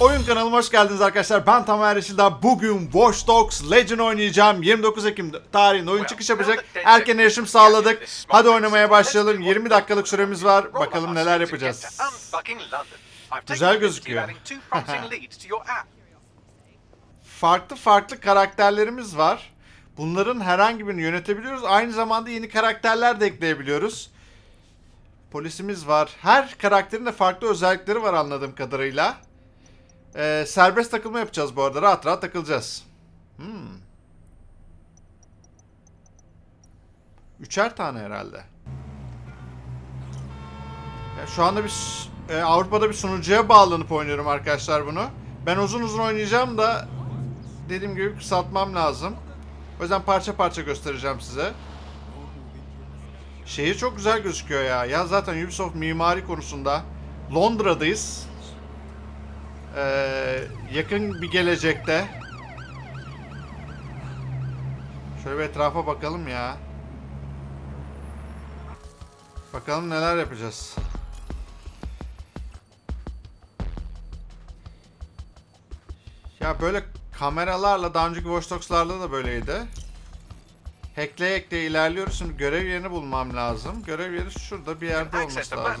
Oyun kanalıma hoş geldiniz arkadaşlar. Ben Tamer Yeşildağ. Bugün Watch Dogs Legion oynayacağım. 29 Ekim tarihinde oyun çıkış yapacak. Erken erişim sağladık. Hadi oynamaya başlayalım. 20 dakikalık süremiz var. Bakalım neler yapacağız. Güzel gözüküyor. Farklı farklı karakterlerimiz var. Bunların herhangi birini yönetebiliyoruz. Aynı zamanda yeni karakterler de ekleyebiliyoruz. Polisimiz var. Her karakterin de farklı özellikleri var anladığım kadarıyla. Ee, serbest takılma yapacağız bu arada. Rahat rahat takılacağız. Hmm. Üçer tane herhalde. Ya şu anda bir e, Avrupa'da bir sunucuya bağlanıp oynuyorum arkadaşlar bunu. Ben uzun uzun oynayacağım da dediğim gibi kısaltmam lazım. O yüzden parça parça göstereceğim size. Şehir çok güzel gözüküyor ya. Ya zaten Ubisoft mimari konusunda Londra'dayız. Ee, yakın bir gelecekte. Şöyle bir etrafa bakalım ya. Bakalım neler yapacağız. Ya böyle kameralarla daha önceki Watch Dogs'larla da böyleydi. Hackleye hackleye ilerliyoruz. Şimdi görev yerini bulmam lazım. Görev yeri şurada bir yerde olması lazım.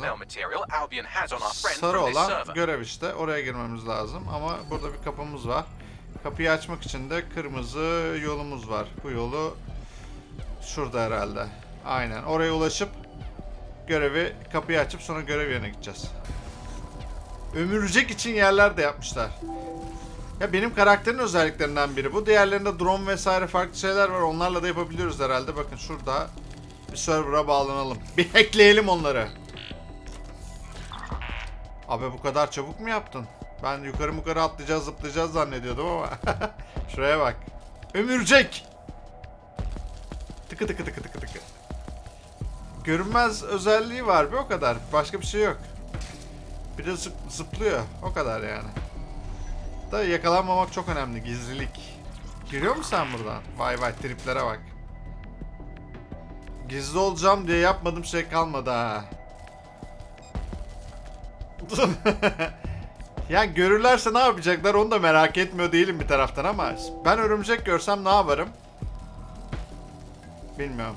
Sarı olan görev işte. Oraya girmemiz lazım. Ama burada bir kapımız var. Kapıyı açmak için de kırmızı yolumuz var. Bu yolu şurada herhalde. Aynen. Oraya ulaşıp görevi kapıyı açıp sonra görev yerine gideceğiz. Ömürcek için yerler de yapmışlar. Ya benim karakterin özelliklerinden biri bu. Diğerlerinde drone vesaire farklı şeyler var. Onlarla da yapabiliyoruz herhalde. Bakın şurada bir server'a bağlanalım. Bir hackleyelim onları. Abi bu kadar çabuk mu yaptın? Ben yukarı yukarı atlayacağız zıplayacağız zannediyordum ama. Şuraya bak. Ömürcek. Tıkı tıkı tıkı tıkı tıkı. Görünmez özelliği var bir o kadar. Başka bir şey yok. Bir de zıp- zıplıyor. O kadar yani. Da yakalanmamak çok önemli. Gizlilik. Giriyor musun sen buradan? Vay vay triplere bak. Gizli olacağım diye yapmadığım şey kalmadı ha. ya görürlerse ne yapacaklar onu da merak etmiyor değilim bir taraftan ama ben örümcek görsem ne yaparım? Bilmiyorum.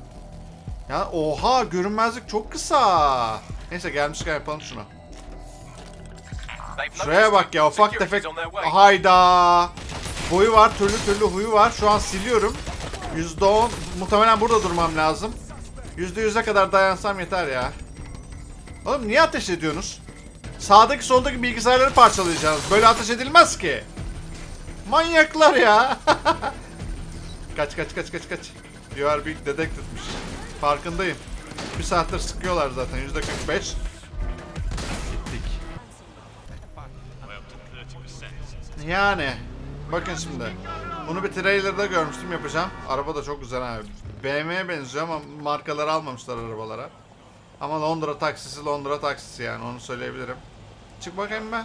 Ya oha görünmezlik çok kısa. Neyse gelmişken yapalım şunu. Şuraya bak ya ufak tefek hayda. Boyu var türlü türlü huyu var. Şu an siliyorum. %10 muhtemelen burada durmam lazım. %100'e kadar dayansam yeter ya. Oğlum niye ateş ediyorsunuz? Sağdaki soldaki bilgisayarları parçalayacaksınız. Böyle ateş edilmez ki. Manyaklar ya. kaç kaç kaç kaç kaç. Are being detected'miş. Farkındayım. Bir saattir sıkıyorlar zaten. %45. Yani bakın şimdi. Bunu bir trailer'da görmüştüm yapacağım. Araba da çok güzel abi. BMW'ye benziyor ama markaları almamışlar arabalara. Ama Londra taksisi Londra taksisi yani onu söyleyebilirim. Çık bakayım be.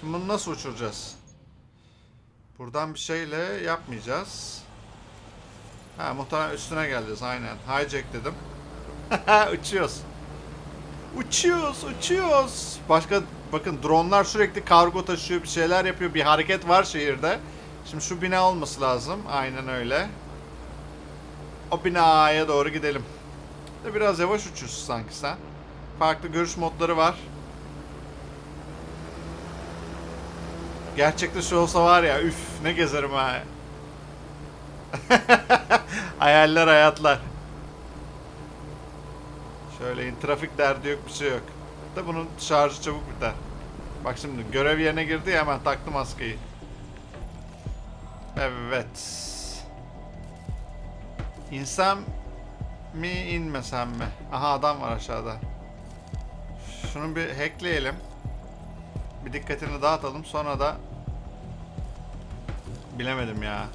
Şimdi bunu nasıl uçuracağız? Buradan bir şeyle yapmayacağız. Ha muhtemelen üstüne geleceğiz aynen. Hijack dedim. Uçuyoruz. Uçuyoruz, uçuyoruz. Başka bakın dronlar sürekli kargo taşıyor, bir şeyler yapıyor. Bir hareket var şehirde. Şimdi şu bina olması lazım. Aynen öyle. O binaya doğru gidelim. De biraz yavaş uçuyorsun sanki sen. Farklı görüş modları var. Gerçekte şu olsa var ya üf ne gezerim ha. Hayaller hayatlar. Şöyle in trafik derdi yok bir şey yok. Da bunun şarjı çabuk biter. Bak şimdi görev yerine girdi ya hemen taktım maskeyi. Evet. İnsem mi inmesem mi? Aha adam var aşağıda. Şunu bir hackleyelim. Bir dikkatini dağıtalım sonra da bilemedim ya.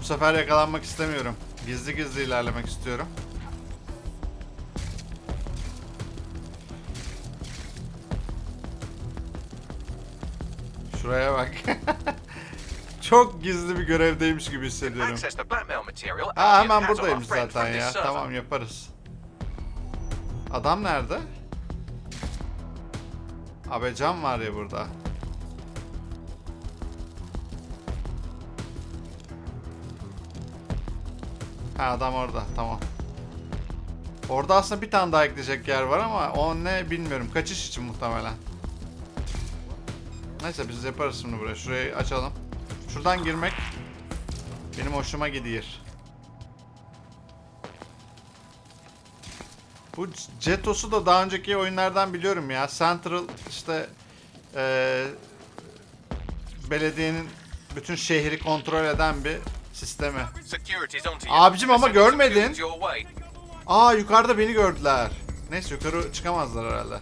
Bu sefer yakalanmak istemiyorum. Gizli gizli ilerlemek istiyorum. Şuraya bak. Çok gizli bir görevdeymiş gibi hissediyorum. Ha hemen buradaymış zaten ya. Tamam yaparız. Adam nerede? Abecan var ya burada. Ha adam orada tamam. Orada aslında bir tane daha ekleyecek yer var ama o ne bilmiyorum. Kaçış için muhtemelen. Neyse biz yaparız şimdi buraya. Şurayı açalım. Şuradan girmek benim hoşuma gidiyor. Bu Jetos'u da daha önceki oyunlardan biliyorum ya. Central işte eee belediyenin bütün şehri kontrol eden bir sistemi. Abicim ama görmedin. Aa yukarıda beni gördüler. Neyse yukarı çıkamazlar herhalde.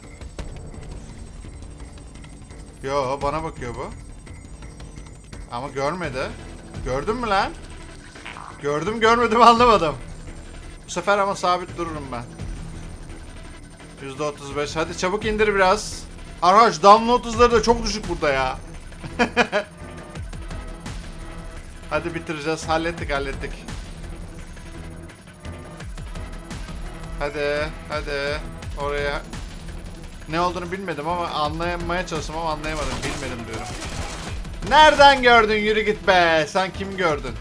Yo bana bakıyor bu. Ama görmedi. Gördün mü lan? Gördüm görmedim anlamadım. Bu sefer ama sabit dururum ben. %35 hadi çabuk indir biraz. Araç download da çok düşük burada ya. hadi bitireceğiz. Hallettik hallettik. Hadi, hadi. Oraya. Ne olduğunu bilmedim ama anlayamaya çalıştım ama anlayamadım. Bilmedim diyorum. Nereden gördün? Yürü git be. Sen kim gördün?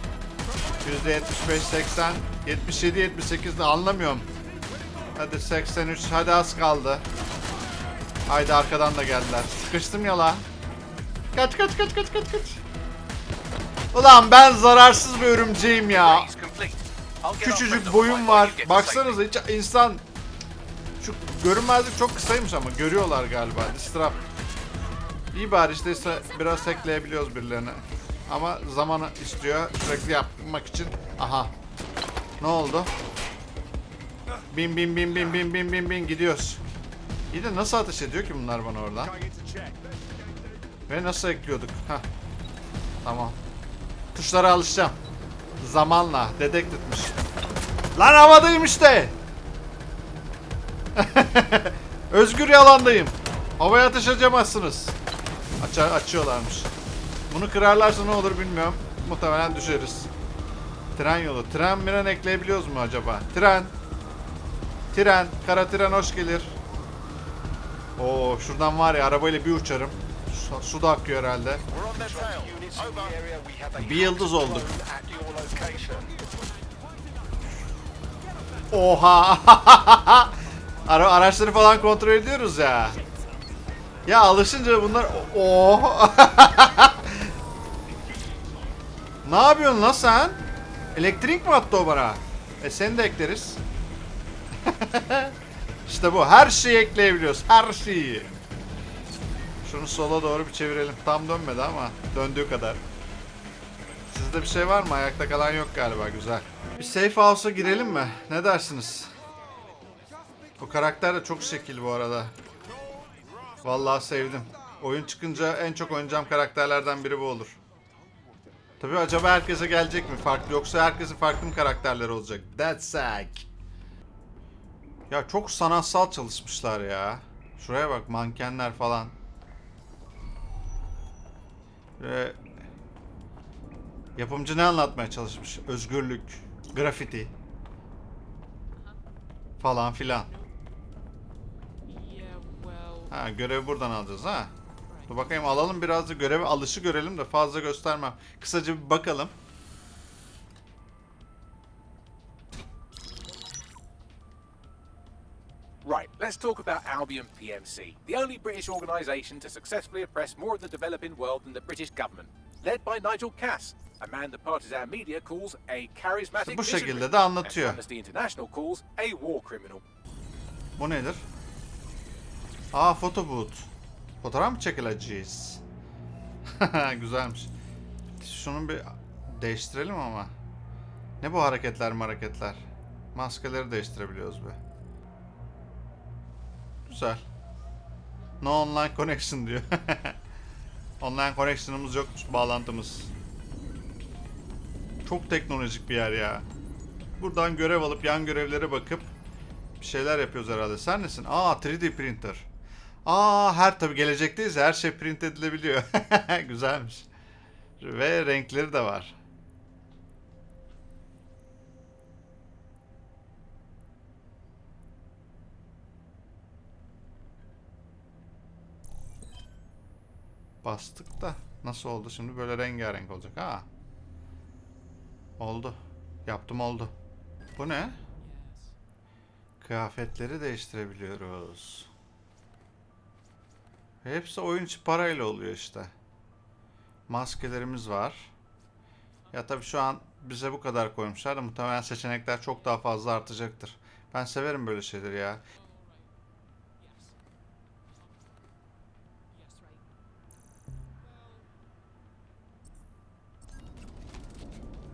%75, 80, 77, 78 de anlamıyorum. Hadi 83, hadi az kaldı. Haydi arkadan da geldiler. Sıkıştım ya la. Kaç kaç kaç kaç kaç kaç. Ulan ben zararsız bir örümceğim ya. Küçücük boyum var. Baksanıza hiç insan şu görünmezlik çok kısaymış ama görüyorlar galiba. Distrap. İyi bari işte biraz hackleyebiliyoruz birilerini. Ama zamanı istiyor sürekli yapmak için. Aha. Ne oldu? Bin bin bin bin bin bin bin bin gidiyoruz. İyi de nasıl ateş ediyor ki bunlar bana oradan? Ve nasıl ekliyorduk? Heh. Tamam. Tuşlara alışacağım. Zamanla. Dedekt etmiş. Lan havadayım işte. Özgür yalandayım. Havaya ateş edemezsiniz. Aç açıyorlarmış. Bunu kırarlarsa ne olur bilmiyorum. Muhtemelen düşeriz. Tren yolu. Tren miren ekleyebiliyoruz mu acaba? Tren. Tren. Kara tren hoş gelir. Oo şuradan var ya arabayla bir uçarım. Su, su da akıyor herhalde. Bir yıldız olduk. Oha! Ara araçları falan kontrol ediyoruz ya. Ya alışınca bunlar oh. ne yapıyorsun lan sen? Elektrik mi attı o bana? E seni de ekleriz. işte bu. Her şeyi ekleyebiliyoruz. Her şeyi. Şunu sola doğru bir çevirelim. Tam dönmedi ama döndüğü kadar. Sizde bir şey var mı? Ayakta kalan yok galiba. Güzel. Bir safe house'a girelim mi? Ne dersiniz? Bu karakter de çok şekil bu arada. Vallahi sevdim. Oyun çıkınca en çok oynayacağım karakterlerden biri bu olur. Tabii acaba herkese gelecek mi farklı yoksa herkesin farklı mı karakterleri olacak? That's sick. Ya çok sanatsal çalışmışlar ya. Şuraya bak mankenler falan. Ve yapımcı ne anlatmaya çalışmış? Özgürlük, grafiti falan filan. Ha görevi buradan alacağız ha. Dur bakayım alalım biraz da göreve alışı görelim de fazla göstermem. Kısaca bir bakalım. Right, let's talk about Albion PMC, the only British organisation to successfully oppress more of the developing world than the British government. Led by Nigel Cass, a man the partisan media calls a charismatic Bu şekilde de and anlatıyor. Amnesty International calls a war criminal. Bu nedir? Aa foto boot. Fotoğraf mı çekileceğiz? Güzelmiş. Şunu bir değiştirelim ama. Ne bu hareketler hareketler? Maskeleri değiştirebiliyoruz be. Güzel. No online connection diyor. online connection'ımız yokmuş bağlantımız. Çok teknolojik bir yer ya. Buradan görev alıp yan görevlere bakıp bir şeyler yapıyoruz herhalde. Sen nesin? Aa 3D printer. Aa her tabi gelecekteyiz. Her şey print edilebiliyor. Güzelmiş. Ve renkleri de var. Bastık da nasıl oldu şimdi böyle rengarenk olacak ha? Oldu. Yaptım oldu. Bu ne? Kıyafetleri değiştirebiliyoruz. Hepsi oyun içi parayla oluyor işte. Maskelerimiz var. Ya tabii şu an bize bu kadar koymuşlar da muhtemelen seçenekler çok daha fazla artacaktır. Ben severim böyle şeyleri ya.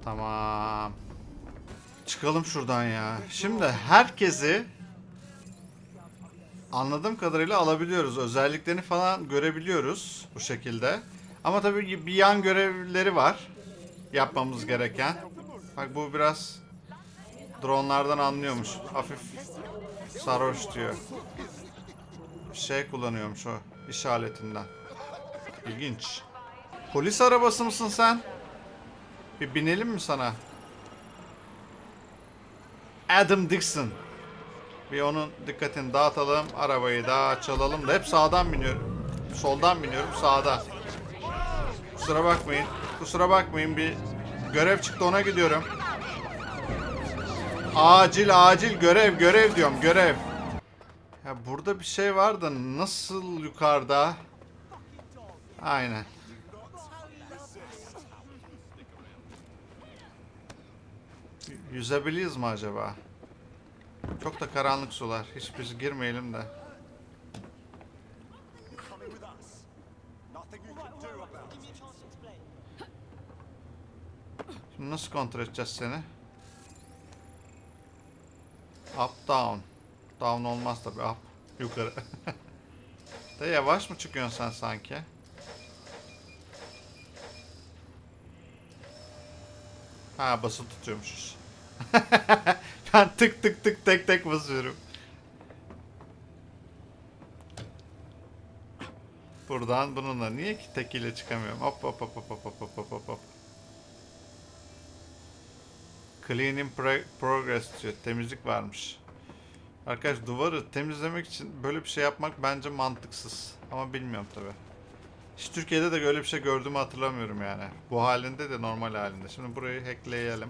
Tamam. Çıkalım şuradan ya. Şimdi herkesi anladığım kadarıyla alabiliyoruz. Özelliklerini falan görebiliyoruz bu şekilde. Ama tabii bir yan görevleri var yapmamız gereken. Bak bu biraz dronlardan anlıyormuş. Hafif sarhoş diyor. Şey kullanıyormuş o iş aletinden. İlginç. Polis arabası mısın sen? Bir binelim mi sana? Adam Dixon. Bir onun dikkatini dağıtalım. Arabayı da çalalım da hep sağdan biniyorum. Soldan biniyorum sağda. Kusura bakmayın. Kusura bakmayın bir görev çıktı ona gidiyorum. Acil acil görev görev diyorum görev. Ya burada bir şey var da nasıl yukarıda? Aynen. Yüzebiliriz mi acaba? Çok da karanlık sular. Hiç biz girmeyelim de. Şimdi nasıl kontrol edeceğiz seni? Up down. Down olmaz tabi up. Yukarı. de yavaş mı çıkıyorsun sen sanki? Ha basılı tutuyormuşuz. ben tık tık tık tek tek basıyorum. Buradan bununla niye ki tekiyle çıkamıyorum? Hop hop hop hop hop hop hop hop hop hop. Clean in pre- progress diyor. Temizlik varmış. Arkadaş duvarı temizlemek için böyle bir şey yapmak bence mantıksız. Ama bilmiyorum tabi. Hiç Türkiye'de de böyle bir şey gördüğümü hatırlamıyorum yani. Bu halinde de normal halinde. Şimdi burayı hackleyelim.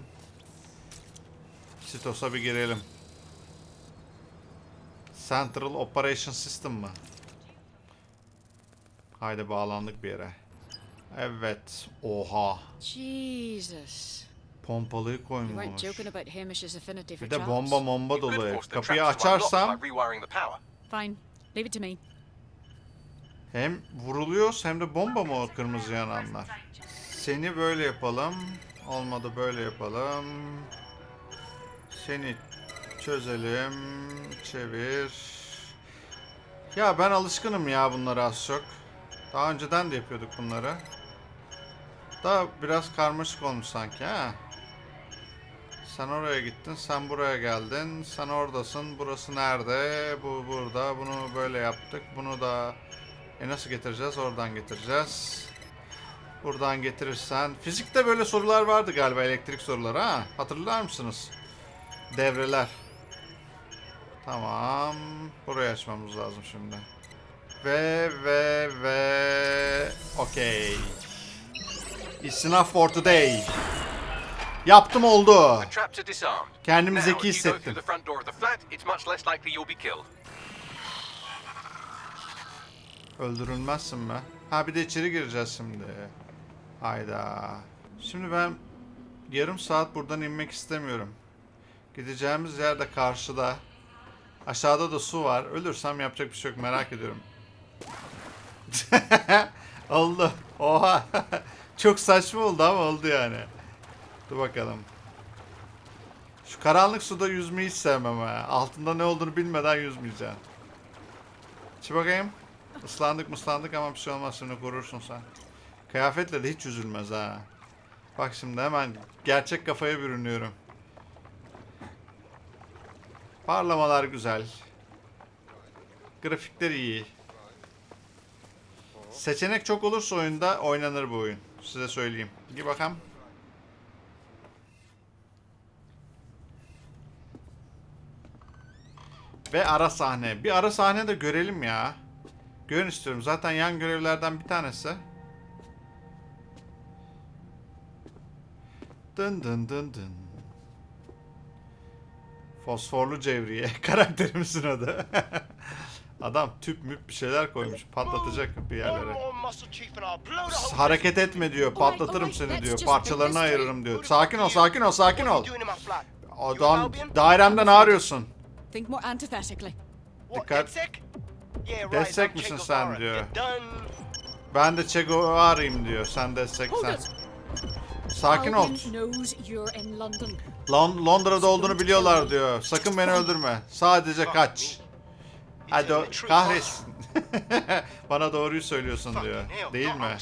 Sitos'a bir girelim. Central Operation System mı? Haydi bağlandık bir yere. Evet. Oha. Jesus. Pompalıyı for Bir de bomba bomba dolu Kapıyı açarsam. Fine. Leave it to me. hem vuruluyoruz hem de bomba mı o kırmızı yananlar? Seni böyle yapalım. Olmadı böyle yapalım. Seni çözelim. Çevir. Ya ben alışkınım ya bunlara az çok. Daha önceden de yapıyorduk bunları. Daha biraz karmaşık olmuş sanki ha. Sen oraya gittin, sen buraya geldin, sen oradasın, burası nerede, bu burada, bunu böyle yaptık, bunu da e nasıl getireceğiz, oradan getireceğiz. Buradan getirirsen, fizikte böyle sorular vardı galiba, elektrik soruları ha, hatırlar mısınız? Devreler. Tamam, burayı açmamız lazım şimdi. Ve ve ve, okey. It's enough for today. Yaptım oldu. Kendimi zeki hissettim. Öldürülmezsin mi? Ha bir de içeri gireceğiz şimdi. Hayda. Şimdi ben yarım saat buradan inmek istemiyorum. Gideceğimiz yer de karşıda. Aşağıda da su var. Ölürsem yapacak bir şey yok merak ediyorum. oldu. Oha. Çok saçma oldu ama oldu yani. Dur bakalım. Şu karanlık suda yüzmeyi hiç sevmem ha. Altında ne olduğunu bilmeden yüzmeyeceğim. Çık bakayım. Islandık mıslandık ama bir şey olmaz şimdi korursun sen. Kıyafetle de hiç üzülmez ha. Bak şimdi hemen gerçek kafaya bürünüyorum. Parlamalar güzel. Grafikler iyi. Seçenek çok olursa oyunda oynanır bu oyun. Size söyleyeyim. Gir bakalım. Ve ara sahne. Bir ara sahne de görelim ya. Görün istiyorum. Zaten yan görevlerden bir tanesi. Dın dın dın dın. Fosforlu Cevriye. Karakterimizin adı. Adam tüp müp bir şeyler koymuş. Patlatacak bir yerlere. whole Hareket etme diyor. Patlatırım seni diyor. Parçalarına ayırırım diyor. Sakin ol, sakin ol, sakin ol. Adam dairemde ne arıyorsun? Think more antithetically. What, Dikkat. Destek misin sen diyor. Ben de Che Guevara'yım diyor. Sen destek sen. Sakin ol. Lon- Londra'da olduğunu biliyorlar diyor. Sakın beni öldürme. Sadece kaç. Hadi o kahretsin. Bana doğruyu söylüyorsun diyor. Değil mi?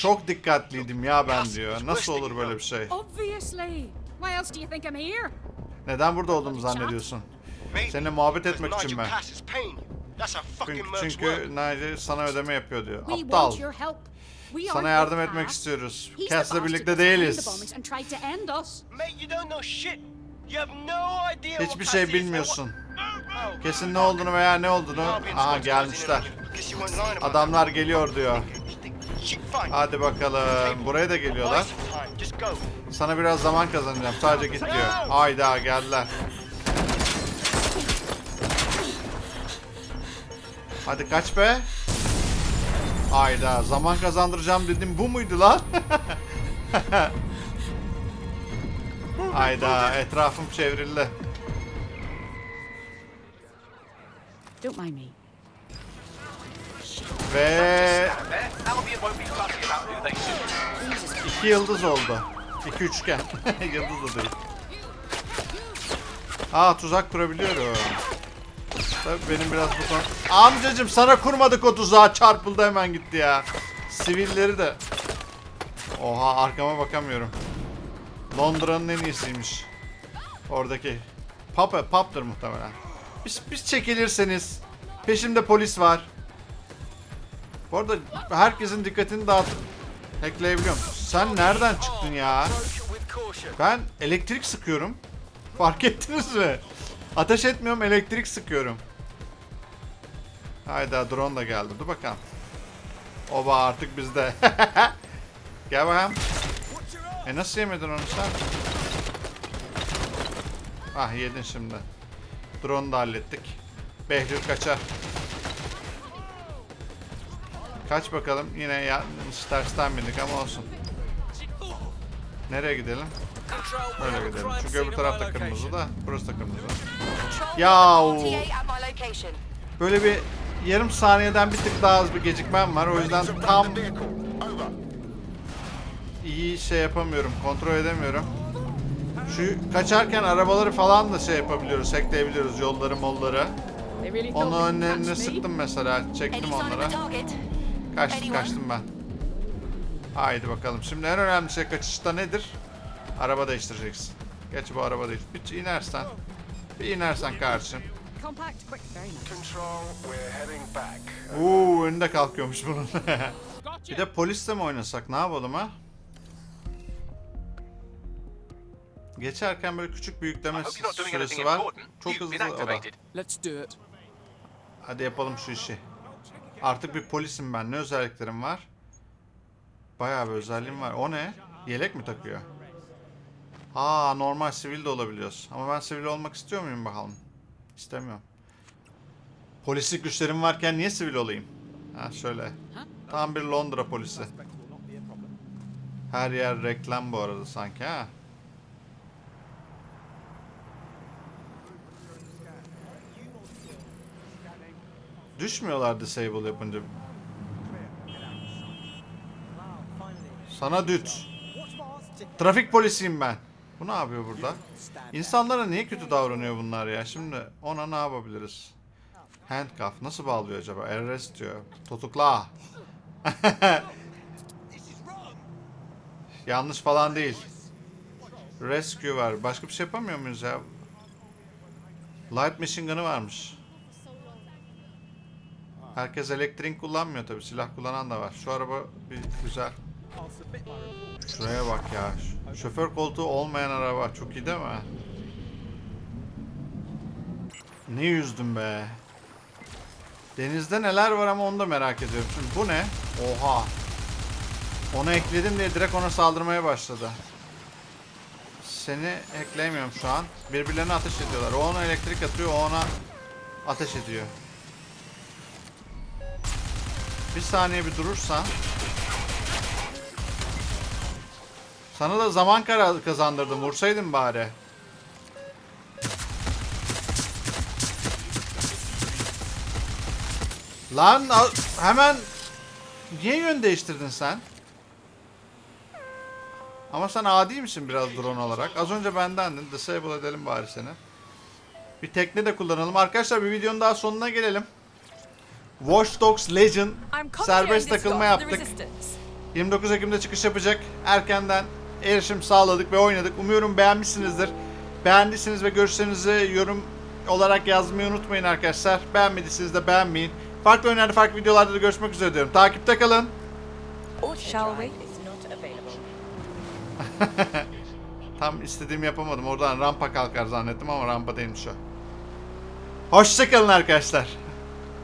Çok dikkatliydim ya ben diyor. Nasıl olur böyle bir şey? Obviously. Why else do you think I'm here? Neden burada olduğumu zannediyorsun? Seninle muhabbet etmek için ben. Çünkü, çünkü. Nigel sana ödeme yapıyor diyor. We Aptal. want your help. Sana yardım etmek istiyoruz. Bastard birlikte değiliz. Hiçbir şey bilmiyorsun. Kesin ne olduğunu veya ne olduğunu. Aha gelmişler. Adamlar geliyor diyor. Hadi bakalım. Buraya da geliyorlar. Sana biraz zaman kazanacağım. Sadece git diyor. Hayda geldiler. Hadi kaç be. Hayda zaman kazandıracağım dedim bu muydu lan? Hayda etrafım çevrildi. Don't mind me. Ve iki yıldız oldu. İki üçgen. yıldız da değil. Aa tuzak kurabiliyorum. Tabii benim biraz bu konu... Amcacım sana kurmadık o tuzağı çarpıldı hemen gitti ya. Sivilleri de... Oha arkama bakamıyorum. Londra'nın en iyisiymiş. Oradaki. Pub, pub'dır muhtemelen. Biz, biz çekilirseniz. Peşimde polis var. Bu arada herkesin dikkatini dağıtıp hackleyebiliyorum. Sen nereden çıktın ya? Ben elektrik sıkıyorum. Fark ettiniz mi? Ateş etmiyorum, elektrik sıkıyorum. Hayda drone da geldi. Dur bakalım. Oba artık bizde. Gel bakalım. E nasıl yemedin onu sen? Ah yedin şimdi. Drone'u da hallettik. Behlül kaçar. Kaç bakalım. Yine yanlış tersten bindik ama olsun. Nereye gidelim? Böyle gidelim. Çünkü öbür tarafta kırmızı da. Burası da kırmızı. Yahu. Böyle bir yarım saniyeden bir tık daha az bir gecikmem var. O yüzden tam iyi şey yapamıyorum. Kontrol edemiyorum. Şu kaçarken arabaları falan da şey yapabiliyoruz. Hackleyebiliyoruz yolları molları. They really thought Onu they could önlerine sıktım mesela. Çektim onlara. Kaçtım kaçtım ben. Haydi bakalım. Şimdi en önemli şey kaçışta nedir? Araba değiştireceksin. Geç bu araba değil. Bir inersen. Bir inersen kardeşim. Compact, quick, very nice. Control, we're heading back. Uuu önünde kalkıyormuş bunun. bir de polisle mi oynasak? Ne yapalım ha? Geçerken böyle küçük bir yükleme I hope you're not doing anything süresi var. Çok hızlı o da. Hadi yapalım şu işi. Artık bir polisim ben. Ne özelliklerim var? Bayağı bir özelliğim var. O ne? Yelek mi takıyor? Ha normal sivil de olabiliyoruz. Ama ben sivil olmak istiyor muyum bakalım? İstemiyorum. Polislik güçlerim varken niye sivil olayım? Ha şöyle. Tam bir Londra polisi. Her yer reklam bu arada sanki ha. Düşmüyorlar disable yapınca. Sana düt. Trafik polisiyim ben. Bu ne yapıyor burada? İnsanlara niye kötü davranıyor bunlar ya? Şimdi ona ne yapabiliriz? Handcuff nasıl bağlıyor acaba? Arrest diyor. Tutukla. Yanlış falan değil. Rescue var. Başka bir şey yapamıyor muyuz ya? Light machine gun'ı varmış. Herkes elektrik kullanmıyor tabi. Silah kullanan da var. Şu araba bir güzel. Şuraya bak ya. Şoför koltuğu olmayan araba. Çok iyi değil mi? Ne yüzdüm be. Denizde neler var ama onu da merak ediyorum. Şimdi bu ne? Oha. Onu ekledim diye direkt ona saldırmaya başladı. Seni ekleyemiyorum şu an. Birbirlerine ateş ediyorlar. O ona elektrik atıyor, o ona ateş ediyor. Bir saniye bir durursan. Sana da zaman kazandırdım. Vursaydın bari. Lan hemen niye yön değiştirdin sen? Ama sen adi misin biraz drone olarak? Az önce bendendin. Disable edelim bari seni. Bir tekne de kullanalım. Arkadaşlar bir videonun daha sonuna gelelim. Watch Dogs Legion serbest takılma yaptık. 29 Ekim'de çıkış yapacak. Erkenden erişim sağladık ve oynadık. Umuyorum beğenmişsinizdir. Beğendiyseniz ve görüşlerinizi yorum olarak yazmayı unutmayın arkadaşlar. Beğenmediyseniz de beğenmeyin. Farklı oyunlarda farklı videolarda da görüşmek üzere diyorum. Takipte kalın. We? Tam istediğimi yapamadım. Oradan rampa kalkar zannettim ama rampa değilmiş o. Hoşçakalın arkadaşlar.